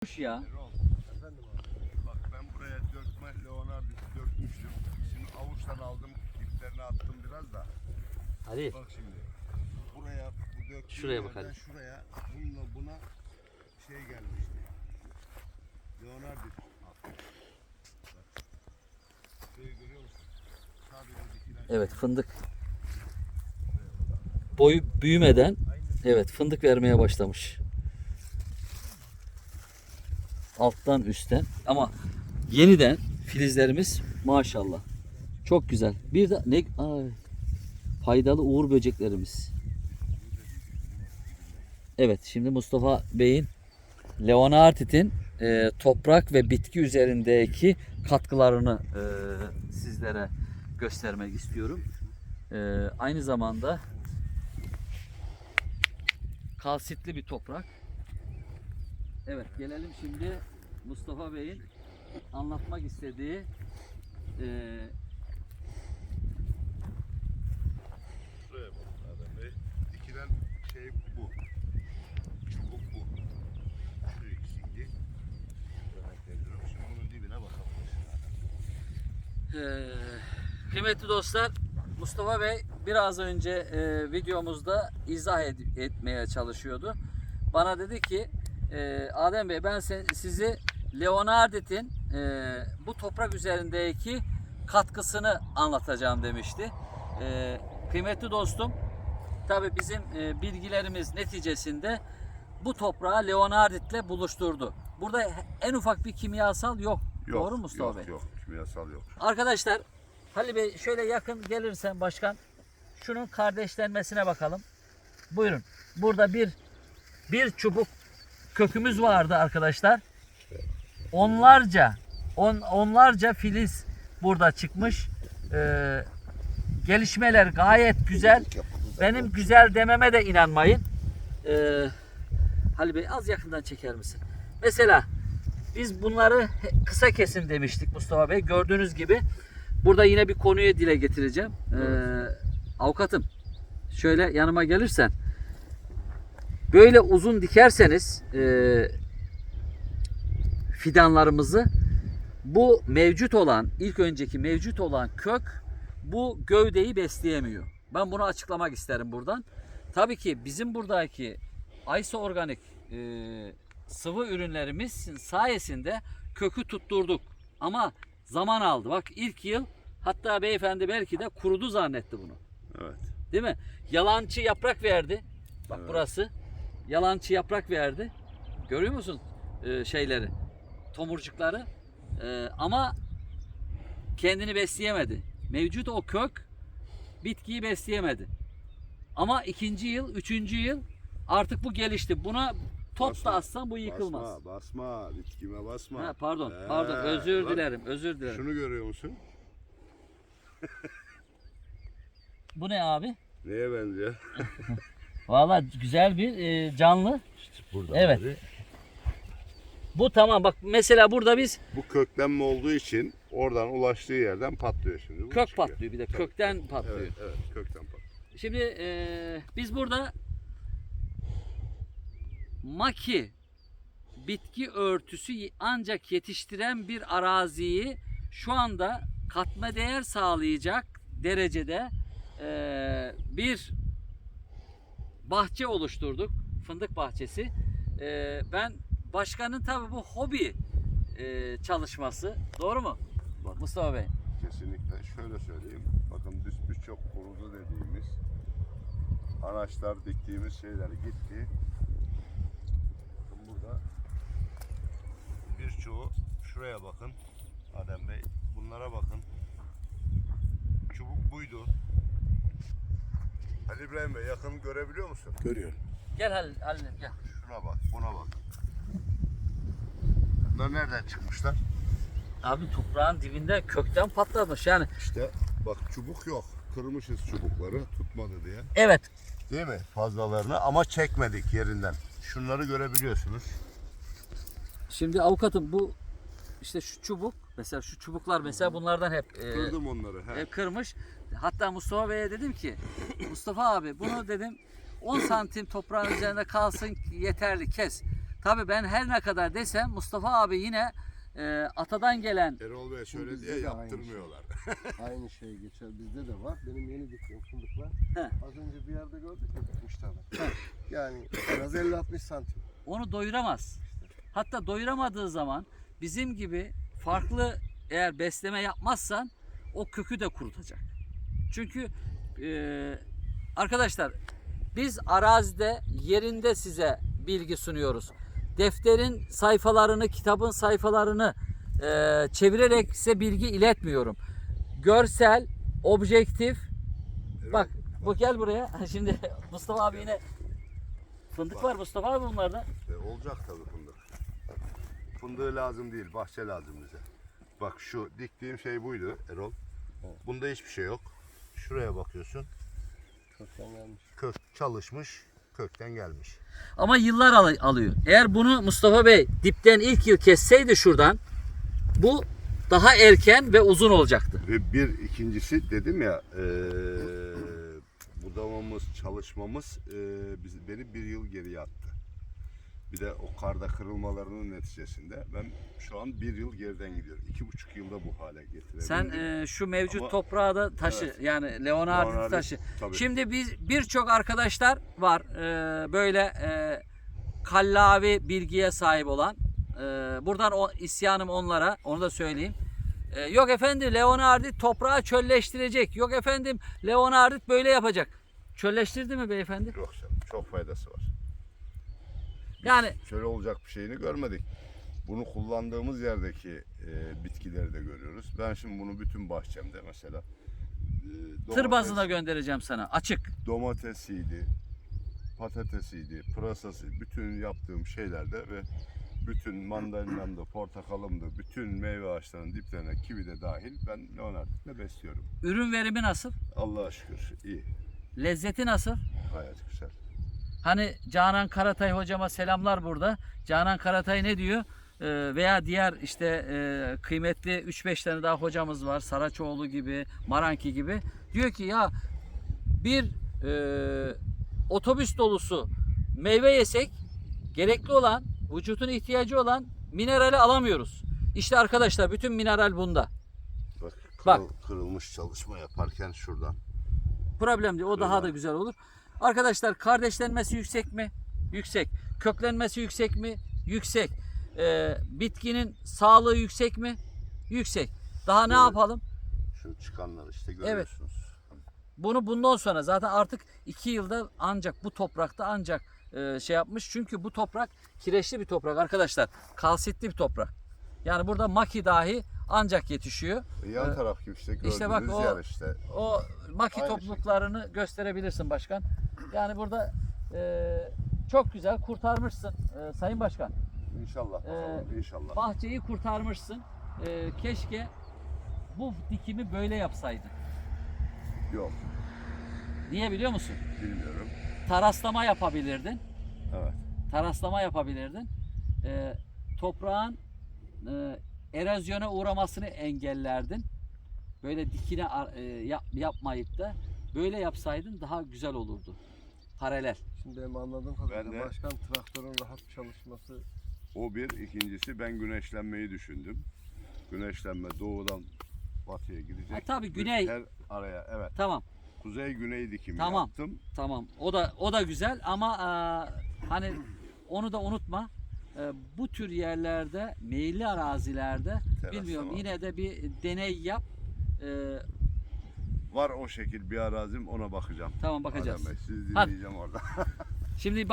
Kuş ya. Efendim abi. Bak ben buraya dökme Leonard'ı dökmüştüm. Şimdi avuçtan aldım. Diplerine attım biraz da. Hadi. Bak şimdi. Buraya bu döktüğüm Şuraya bak hadi. Şuraya bununla buna şey gelmişti. Leonard attım. Bak. Şurayı görüyor musun? Sadece dikilen Evet fındık. Boyu büyümeden evet fındık vermeye başlamış. Alttan üstten ama yeniden filizlerimiz maşallah. Çok güzel. Bir de ne ay, faydalı uğur böceklerimiz. Evet şimdi Mustafa Bey'in Leonardit'in e, toprak ve bitki üzerindeki katkılarını e, sizlere göstermek istiyorum. E, aynı zamanda kalsitli bir toprak. Evet gelelim şimdi Mustafa Bey'in anlatmak istediği e, Şuraya bak Adem Bey. Dikilen şey bu. Çubuk bu. Şu ikisiydi. Örnek veriyorum. Şimdi bunun dibine bakabilirsin. Ee, kıymetli dostlar, Mustafa Bey biraz önce e, videomuzda izah ed- etmeye çalışıyordu. Bana dedi ki, e, Adem Bey ben se- sizi Leonardit'in e, bu toprak üzerindeki katkısını anlatacağım demişti. E, kıymetli dostum, tabi bizim e, bilgilerimiz neticesinde bu toprağı Leonardit'le buluşturdu. Burada en ufak bir kimyasal yok. Doğru mu Mustafa yok, Bey? Yok kimyasal yok. Arkadaşlar Halil Bey şöyle yakın gelirsen başkan şunun kardeşlenmesine bakalım. Buyurun. Burada bir bir çubuk kökümüz vardı arkadaşlar. Onlarca on, onlarca filiz burada çıkmış. Ee, gelişmeler gayet güzel. Benim güzel dememe de inanmayın. Ee, Halil Bey az yakından çeker misin? Mesela biz bunları kısa kesim demiştik Mustafa Bey. Gördüğünüz gibi burada yine bir konuyu dile getireceğim. Ee, avukatım şöyle yanıma gelirsen böyle uzun dikerseniz e, fidanlarımızı bu mevcut olan ilk önceki mevcut olan kök bu gövdeyi besleyemiyor. Ben bunu açıklamak isterim buradan. Tabii ki bizim buradaki Aysa Organik e, sıvı ürünlerimiz sayesinde kökü tutturduk. Ama zaman aldı. Bak ilk yıl hatta beyefendi belki de kurudu zannetti bunu. Evet. Değil mi? Yalancı yaprak verdi. Bak Evet. burası. Yalancı yaprak verdi. Görüyor musun e, şeyleri? Tomurcukları. E, ama kendini besleyemedi. Mevcut o kök bitkiyi besleyemedi. Ama ikinci yıl, üçüncü yıl artık bu gelişti. Buna top Basma, da atsan bu yıkılmaz. Basma, basma, bitkime basma. Ha, pardon, Ee, pardon. Özür bak, dilerim, özür dilerim. Şunu görüyor musun? Bu ne abi? Neye benziyor? Valla güzel bir e, canlı. Burada. Evet. Bu tamam bak mesela burada biz Bu köklenme olduğu için oradan ulaştığı yerden patlıyor şimdi. Bu kök çıkıyor. patlıyor bir de kökten patlıyor. Evet, evet, kökten patlıyor. Şimdi eee, biz burada maki bitki örtüsü ancak yetiştiren bir araziyi şu anda katma değer sağlayacak derecede eee, bir bahçe oluşturduk. Fındık bahçesi. Eee, ben başkanın tabi bu hobi eee, çalışması. Doğru mu? Mustafa Bey. Kesinlikle. Şöyle söyleyeyim. Bakın biz birçok kurudu dediğimiz araçlar diktiğimiz şeyler gitti. Bakın burada birçoğu şuraya bakın. Adem Bey bunlara bakın. Çubuk buydu. Ali İbrahim Bey yakın görebiliyor musun? Görüyorum. Gel Halil, Halil'im gel. Şuna bak, buna bak. Bunlar nereden çıkmışlar? Abi toprağın dibinde kökten patlamış yani. İşte bak çubuk yok. Kırmışız çubukları tutmadı diye. Evet Değil mi? Fazlalarını ama çekmedik yerinden. Şunları görebiliyorsunuz. Şimdi avukatım bu işte şu çubuk mesela şu çubuklar mesela bunlardan hep e, Kırdım onları. He. hep kırmış. Hatta Mustafa Bey'e dedim ki Mustafa abi bunu dedim 10 santim toprağın üzerinde kalsın yeterli kes. Tabii ben her ne kadar desem Mustafa abi yine e, atadan gelen Erol Bey şöyle bizde diye de aynı yaptırmıyorlar. Aynı şey geçer. Bizde de var. Benim yeni diktiğim fındıklar. He. Az önce bir yerde gördük ya dikmişti adam. Yani en az 50-60 santim. onu doyuramaz. Hatta doyuramadığı zaman bizim gibi farklı eğer besleme yapmazsan o kökü de kurutacak. Çünkü e, arkadaşlar biz arazide yerinde size bilgi sunuyoruz. Defterin sayfalarını, kitabın sayfalarını e, çevirerek size bilgi iletmiyorum. Görsel, objektif. Erol, Bak, bu gel buraya. Şimdi Mustafa abi yine fındık var Mustafa abi bunlarda. e, olacak tabii. Fındığı lazım değil, bahçe lazım bize. Bak şu diktiğim şey buydu Erol. Bunda hiçbir şey yok. Şuraya bakıyorsun. Kökten gelmiş. Kök çalışmış, kökten gelmiş. Ama yıllar al- alıyor. Eğer bunu Mustafa Bey dipten ilk yıl kesseydi şuradan bu daha erken ve uzun olacaktı. Ve bir ikincisi dedim ya eee budamamız, çalışmamız eee, biz, beni bir yıl geriye attı. Bir de o karda kırılmalarının neticesinde ben şu an bir yıl geriden gidiyorum. İki buçuk yılda bu hale getirebildim. Sen e, şu mevcut Ama- toprağı da taşı Evet. yani Leonardo taşı. tabii. Şimdi biz birçok arkadaşlar var e, böyle e, kallavi bilgiye sahip olan. E, buradan o isyanım onlara onu da söyleyeyim. E, yok efendim Leonardo toprağı çölleştirecek. Yok efendim Leonardo böyle yapacak. Çölleştirdi mi beyefendi? Yok canım, çok faydası var. Yani Şöyle olacak bir şeyini görmedik. Bunu kullandığımız yerdeki e, bitkileri de görüyoruz. Ben şimdi bunu bütün bahçemde mesela e, tır bazına göndereceğim sana açık. domatesiydi, patatesiydi, pırasası, bütün yaptığım şeylerde ve bütün mandalinamda, portakalımda, bütün meyve ağaçlarının diplerine, kivi de dahil ben Leonard'la besliyorum. Ürün verimi nasıl? Allah'a şükür iyi, Lezzeti nasıl? gayet güzel. Hani Canan Karatay hocama selamlar burada. Canan Karatay ne diyor? Ee, veya diğer işte e, kıymetli 3-5 tane daha hocamız var. Saraçoğlu gibi, Maranki gibi. Diyor ki ya bir e, otobüs dolusu meyve yesek gerekli olan, vücudun ihtiyacı olan minerali alamıyoruz. İşte arkadaşlar bütün mineral bunda. Bak, Bak. kırıl- kırılmış çalışma yaparken şuradan. Problem değil. O daha Öyle. da güzel olur. Arkadaşlar kardeşlenmesi yüksek mi? Yüksek. Köklenmesi yüksek mi? Yüksek. Ee, bitkinin sağlığı yüksek mi? Yüksek. Daha ne yapalım? Şu çıkanlar işte görüyorsunuz. Bunu bundan sonra zaten artık iki yılda ancak bu toprakta ancak e, şey yapmış. Çünkü bu toprak kireçli bir toprak arkadaşlar. Kalsitli bir toprak. Yani burada maki dahi ancak yetişiyor. Yan Ee, taraf gibi işte gördüğünüz işte bak o- yer işte. O maki Aynı topluluklarını gösterebilirsin başkan. Yani burada e, çok güzel kurtarmışsın e, sayın başkan. İnşallah bakalım Ee, inşallah. Bahçeyi kurtarmışsın. E, keşke bu dikimi böyle yapsaydın. Yok Niye biliyor musun? bilmiyorum. Taraslama yapabilirdin. Evet. Taraslama yapabilirdin. E, toprağın e, erozyona uğramasını engellerdin. Böyle dikine e, yap, yapmayıp da böyle yapsaydın daha güzel olurdu. Paralel. Şimdi benim anladığım kadarıyla Ben de- başkan traktörün rahat çalışması O bir. ikincisi ben güneşlenmeyi düşündüm. Güneşlenme doğudan batıya gidecek. Ha, tabii, güney. Her araya evet. Tamam. Kuzey güney dikimi Tamam. yaptım. Tamam. O da o da güzel ama e, hani onu da unutma. E, bu tür yerlerde, meyilli arazilerde Teraslama. bilmiyorum yine de bir deney yap. E, Var o şekil bir arazim ona bakacağım. tamam bakacağız. Adem Bey, sizi Hadi. dinleyeceğim orada. Şimdi